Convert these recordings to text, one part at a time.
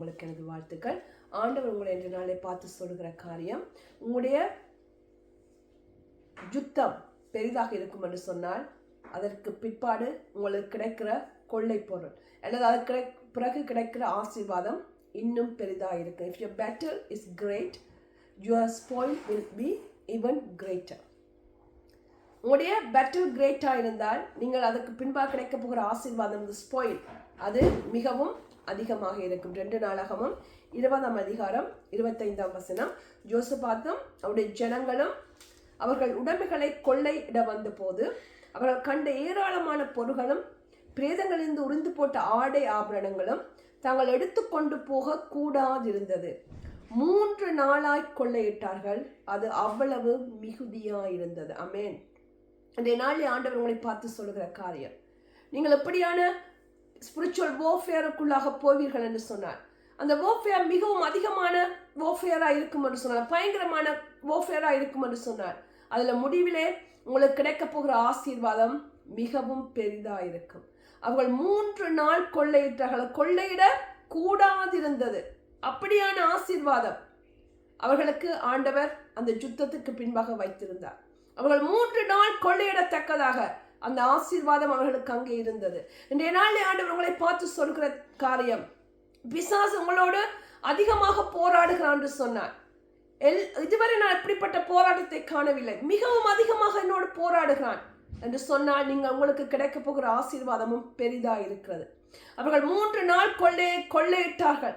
உங்களுக்கு எனது வாழ்த்துக்கள். ஆண்டவர் உங்களை இன்று நாளை பார்த்து சொல்கிற காரியம் உங்களுடைய யுத்தம் பெரிதாக இருக்கும் என்று சொன்னால் அதற்கு பிற்பாடு உங்களுக்கு கிடைக்கிற கொள்ளை பொருள் அல்லது அதற்கு கிடை பிறகு கிடைக்கிற ஆசீர்வாதம் இன்னும் பெரிதாக இருக்கும். If your battle is great your spoil will be even greater உங்களுடைய பேட்டில் கிரேட்டாக இருந்தால் நீங்கள் அதுக்கு பின்பாக கிடைக்க போகிற ஆசீர்வாதம் ஸ்பாயில் அது மிகவும் அதிகமாக இருக்கும். ரெண்டு நாளாகவும் இருபதாம் அதிகாரம் இருபத்தைந்தாம் வசனம். ஜோசபாத்தும் அவருடைய ஜனங்களும் அவர்கள் உடைமைகளை கொள்ளையிட வந்த போது அவர்கள் கண்ட ஏராளமான பொருள்களும் பிரேதங்களிலிருந்து உறிந்து போட்ட ஆடை ஆபரணங்களும் தாங்கள் எடுத்துக்கொண்டு போக கூடாதிருந்தது. மூன்று நாளாய் கொள்ளையிட்டார்கள். அது அவ்வளவு மிகுதியாயிருந்தது. அமேன் அந்த நாளில் ஆண்டவர் உங்களை பார்த்து சொல்லுகிற காரியம். நீங்கள் எப்படியான ஸ்பிரிச்சுவல் ஓஃபேருக்குள்ளாக போவீர்கள் என்று சொன்னார். அந்த ஓஃபேர் மிகவும் அதிகமான ஓஃபேராக இருக்கும் என்று சொன்னார். பயங்கரமான ஓஃபேராக இருக்கும் என்று சொன்னார். அதில் முடிவிலே உங்களுக்கு கிடைக்க போகிற ஆசீர்வாதம் மிகவும் பெரிதாக இருக்கும். அவர்கள் மூன்று நாள் கொள்ளையிட்டார்கள். கொள்ளையிட கூடாதிருந்தது. அப்படியான ஆசீர்வாதம் அவர்களுக்கு ஆண்டவர் அந்த யுத்தத்துக்கு பின்பாக வைத்திருந்தார். அவர்கள் மூன்று நாள் கொள்ளையிடத்தக்கதாக அந்த ஆசீர்வாதம் அவர்களுக்கு அங்கே இருந்தது. இன்றைய நாள் ஆண்டவர் உங்களை பார்த்து சொல்கிற காரியம் பிசாஸ் உங்களோடு அதிகமாக போராடுகிறான் என்று சொன்னார். எல் இதுவரை நான் இப்படிப்பட்ட போராட்டத்தை காணவில்லை. மிகவும் அதிகமாக என்னோடு போராடுகிறான் என்று சொன்னால் நீங்கள் உங்களுக்கு கிடைக்க போகிற ஆசீர்வாதமும் பெரிதாக இருக்கிறது. அவர்கள் மூன்று நாள் கொள்ளை கொள்ளையிட்டார்கள்.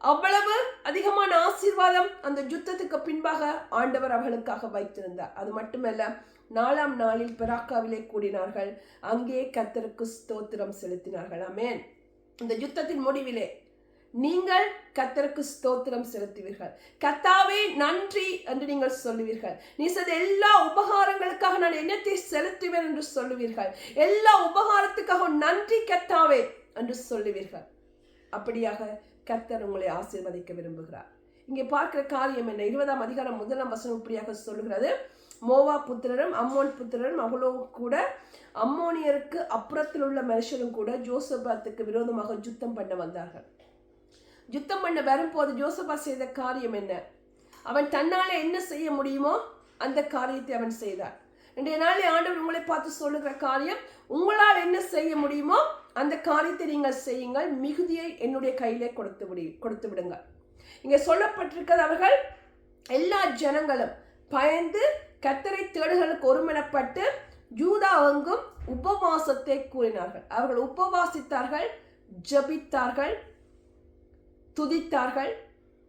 அவ்வளவு அதிகமான ஆசீர்வாதம் அந்த யுத்தத்துக்கு பின்பாக ஆண்டவர் அவர்களுக்காக வைத்திருந்தார். அது மட்டுமல்ல நாலாம் நாளில் பெராக்காவிலே கூடினார்கள். அங்கே கத்தருக்கு ஸ்தோத்திரம் செலுத்தினார்கள். ஆமென். இந்த யுத்தத்தின் முடிவிலே நீங்கள் கத்தருக்கு ஸ்தோத்திரம் செலுத்துவீர்கள். கத்தாவே நன்றி என்று நீங்கள் சொல்லுவீர்கள். நீ செய்த எல்லா உபகாரங்களுக்காக நான் என்னத்தை செலுத்துவேன் என்று சொல்லுவீர்கள். எல்லா உபகாரத்துக்காக நன்றி கத்தாவே என்று சொல்லுவீர்கள். அப்படியாக கர்த்தர் உங்களை ஆசீர்வதிக்க விரும்புகிறார். இங்கே பார்க்கிற காரியம் என்ன? இருபதாம் அதிகாரம் முதலாம் வசனம் இப்படியாக சொல்லுகிறது. மோவா புத்திரரும் அம்மோன் புத்திரரும் அவ்வளோ கூட அம்மோனியருக்கு அப்புறத்தில் உள்ள மனுஷரும் கூட ஜோசபாத்துக்கு விரோதமாக யுத்தம் பண்ண வந்தார்கள். யுத்தம் பண்ண வரும்போது ஜோசபா செய்த காரியம் என்ன? அவன் தன்னால் என்ன செய்ய முடியுமோ அந்த காரியத்தை அவன் செய்தார். இன்றைய நாளில் ஆண்டவர் உங்களை பார்த்து சொல்லுகிற காரியம் உங்களால் என்ன செய்ய முடியுமோ அந்த காரியத்தை நீங்கள் செய்யுங்கள். மிகுதியை என்னுடைய கையிலே கொடுத்து விடு கொடுத்து விடுங்கள். இங்கே சொல்லப்பட்டிருக்கிறது அவர்கள் எல்லா ஜனங்களும் பயந்து கத்தரை தேடுகளுக்கு ஒருமனப்பட்டு ஜூதா அங்கும் உபவாசத்தை கூறினார்கள். அவர்கள் உபவாசித்தார்கள் ஜபித்தார்கள் துதித்தார்கள்.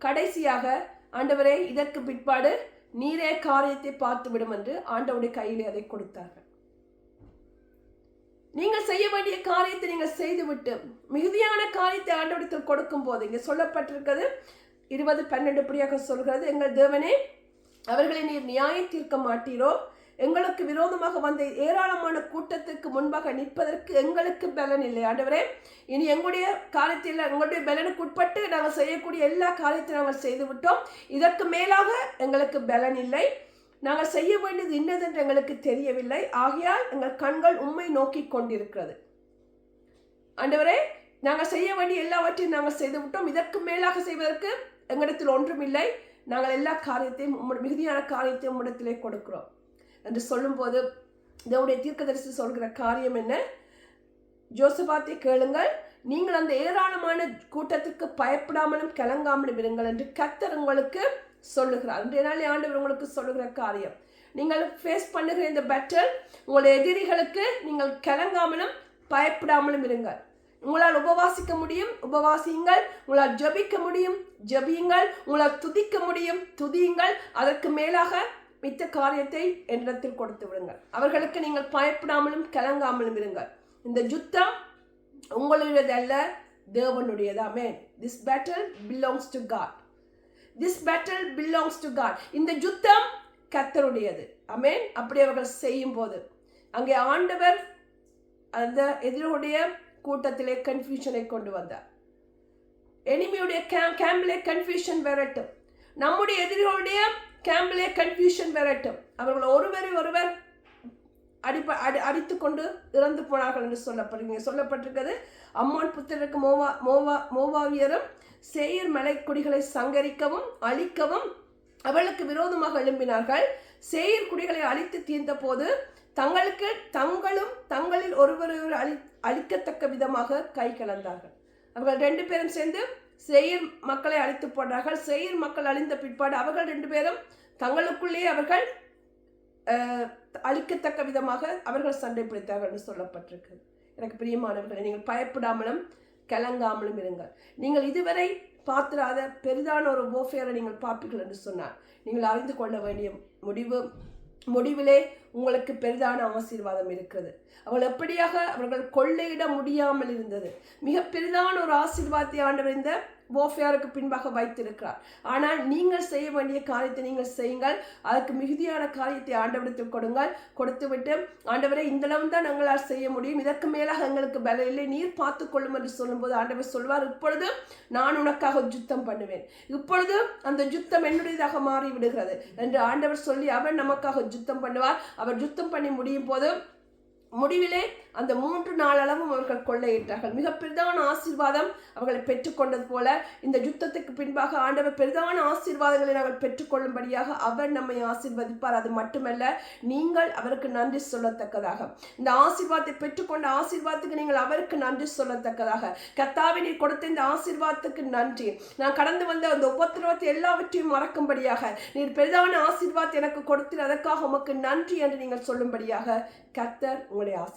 கடைசியாக ஆண்டவரே இதற்கு பிற்பாடு நீரே காரியத்தை பார்த்து விடும் என்று ஆண்டவருடைய கையிலே அதை கொடுத்தார்கள். நீங்கள் செய்ய வேண்டிய காரியத்தை நீங்கள் செய்துவிட்டு மிகுதியான காரியத்தை ஆண்டவரிடத்தில் கொடுக்கும் போது இங்கே சொல்லப்பட்டிருக்கிறது இருபது பன்னெண்டு படியாக சொல்கிறது எங்கள் தேவனே அவர்களை நீர் நியாயம் தீர்க்க மாட்டீரோ? எங்களுக்கு விரோதமாக வந்த ஏராளமான கூட்டத்துக்கு முன்பாக நிற்பதற்கு எங்களுக்கு பலன் இல்லை. ஆண்டவரே இனி எங்களுடைய காரியத்தில் எங்களுடைய பலனுக்கு உட்பட்டு நாங்கள் செய்யக்கூடிய எல்லா காரியத்தையும் நாங்கள் செய்து விட்டோம் இதற்கு மேலாக எங்களுக்கு பலன் இல்லை. நாங்கள் செய்ய வேண்டியது இன்னதென்று எங்களுக்கு தெரியவில்லை. ஆகையால் எங்கள் கண்கள் உண்மை நோக்கி கொண்டிருக்கிறது. ஆண்டவரே நாங்கள் செய்ய வேண்டிய எல்லாவற்றையும் நாங்கள் செய்து விட்டோம் இதற்கு மேலாக செய்வதற்கு எங்களிடத்தில் ஒன்றுமில்லை நாங்கள் எல்லா காரியத்தையும் உம்மோட மிகுதியான காரியத்தையும் உம்மிடத்திலே கொடுக்கிறோம். என்று சொல்லும்போது இதோடைய தீர்க்கதரிசி சொல்கிற காரியம் என்ன? ஜோசபாத்தை கேளுங்கள். நீங்கள் அந்த ஏராளமான கூட்டத்திற்கு பயப்படாமலும் கலங்காமலும் இருங்கள் என்று கத்தர் உங்களுக்கு சொல்லுகிறார். இன்றைய நாள் ஆண்டவர் உங்களுக்கு சொல்லுகிற காரியம் நீங்கள் ஃபேஸ் பண்ணுகிற இந்த பேட்டல் உங்களுடைய எதிரிகளுக்கு நீங்கள் கலங்காமலும் பயப்படாமலும் இருங்கள். உங்களால் உபவாசிக்க முடியும் உபவாசியுங்கள். உங்களால் ஜபிக்க முடியும் ஜபியுங்கள். உங்களால் துதிக்க முடியும் துதியுங்கள். அதற்கு மேலாக மித்த காரியத்தை என்னிடத்தில் கொடுத்து விடுங்கள். அவர்களுக்கு நீங்கள் பயப்படாமலும் கலங்காமலும் இருங்கள். இந்த யுத்தம் உங்களுடையதல்ல தேவனுடையதா. Amen this battle belongs to God this battle belongs to God இந்த யுத்தம் கத்தருடையது அமேன் அப்படி அவர்கள் செய்யும் போது அங்கே ஆண்டவர் அந்த எதிரோடைய கூட்டத்திலே கன்ஃபியூஷனை கொண்டு வந்தார். எனிமியுடைய கேம்பிலே கன்ஃபியூஷன் வரட்டும். நம்முடைய எதிரிகளுடைய கேம்பிலே கன்ஃபியூஷன் வரட்டும். அவர்கள் ஒருவரை ஒருவர் அடிப்ப அடி அடித்து கொண்டு இறந்து போனார்கள் என்று சொல்லப்படுங்க சொல்லப்பட்டிருக்கிறது அம்மோன் புத்திரருக்கு மோவா மோவா மோவாவியரும் சேயர் மலைக்குடிகளை சங்கரிக்கவும் அழிக்கவும் அவளுக்கு விரோதமாக எழும்பினார்கள். சேயர் குடிகளை அழித்து தீர்ந்த போது தங்களுக்கு தங்களும் தங்களில் ஒருவரொரு அழி அழிக்கத்தக்க விதமாக கை கலந்தார்கள். அவர்கள் ரெண்டு பேரும் சேர்ந்து செயிர் மக்களை அழித்து போடுறார்கள் செயிர் மக்கள் அழிந்த பிற்பாடு அவர்கள் ரெண்டு பேரும் தங்களுக்குள்ளேயே அவர்கள் அழிக்கத்தக்க விதமாக அவர்கள் சண்டை பிடித்தார்கள் என்று சொல்லப்பட்டிருக்கு. எனக்கு பிரியமானவர்களை நீங்கள் பயப்படாமலும் கலங்காமலும் இருங்கள். நீங்கள் இதுவரை பார்த்திராத பெரிதான ஒரு ஓஃபேரை நீங்கள் பார்ப்பீர்கள் என்று சொன்னார். நீங்கள் அறிந்து கொள்ள வேண்டிய முடிவு முடிவிலே உங்களுக்கு பெரிதான ஆசீர்வாதம் இருக்கிறது. அவள் எப்படியாக அவர்கள் கொள்ளையிட முடியாமல் இருந்தது. மிக பெரிதான ஒரு ஆசீர்வாதத்தை ஆண்டவர் இந்த ஓஃபியாருக்கு பின்பாக வைத்திருக்கிறார். ஆனால் நீங்கள் செய்ய வேண்டிய காரியத்தை நீங்கள் செய்யுங்கள். அதுக்கு மிகுதியான காரியத்தை ஆண்டவரிடத்தில் கொடுங்கள். கொடுத்துவிட்டு ஆண்டவரை இந்த அளவு தான் எங்களால் செய்ய முடியும். இதற்கு மேலாக எங்களுக்கு பல இல்லை. நீர் பார்த்துக்கொள்ளும் என்று சொல்லும்போது ஆண்டவர் சொல்வார் இப்பொழுது நான் உனக்காக யுத்தம் பண்ணுவேன். இப்பொழுது அந்த யுத்தம் என்னுடையதாக மாறி விடுகிறது என்று ஆண்டவர் சொல்லி அவர் நமக்காக யுத்தம் பண்ணுவார். அவர் யுத்தம் பண்ணி முடியும் போது முடிவிலே அந்த மூன்று நாளளவும் அவர்கள் கொள்ளையிட்டார்கள். மிக பெரிதான ஆசீர்வாதம் அவர்களை பெற்றுக்கொண்டது போல இந்த யுத்தத்துக்கு பின்பாக ஆண்டவர் பெரிதான ஆசீர்வாதங்களை நாங்கள் பெற்றுக்கொள்ளும்படியாக அவர் நம்மை ஆசீர்வதிப்பார். அது மட்டுமல்ல நீங்கள் அவருக்கு நன்றி சொல்லத்தக்கதாக. இந்த ஆசீர்வாதத்தை பெற்றுக்கொண்ட ஆசீர்வாதத்துக்கு நீங்கள் அவருக்கு நன்றி சொல்லத்தக்கதாக. கத்தாவை நீர் கொடுத்த இந்த ஆசீர்வாதத்துக்கு நன்றி. நான் கடந்து வந்த அந்த உபத்திரவத்தை எல்லாவற்றையும் மறக்கும்படியாக நீர் பெரிதான ஆசீர்வாதத்தை எனக்கு கொடுத்து அதற்காக உமக்கு நன்றி என்று நீங்கள் சொல்லும்படியாக கத்தர் உங்களை ஆசீர்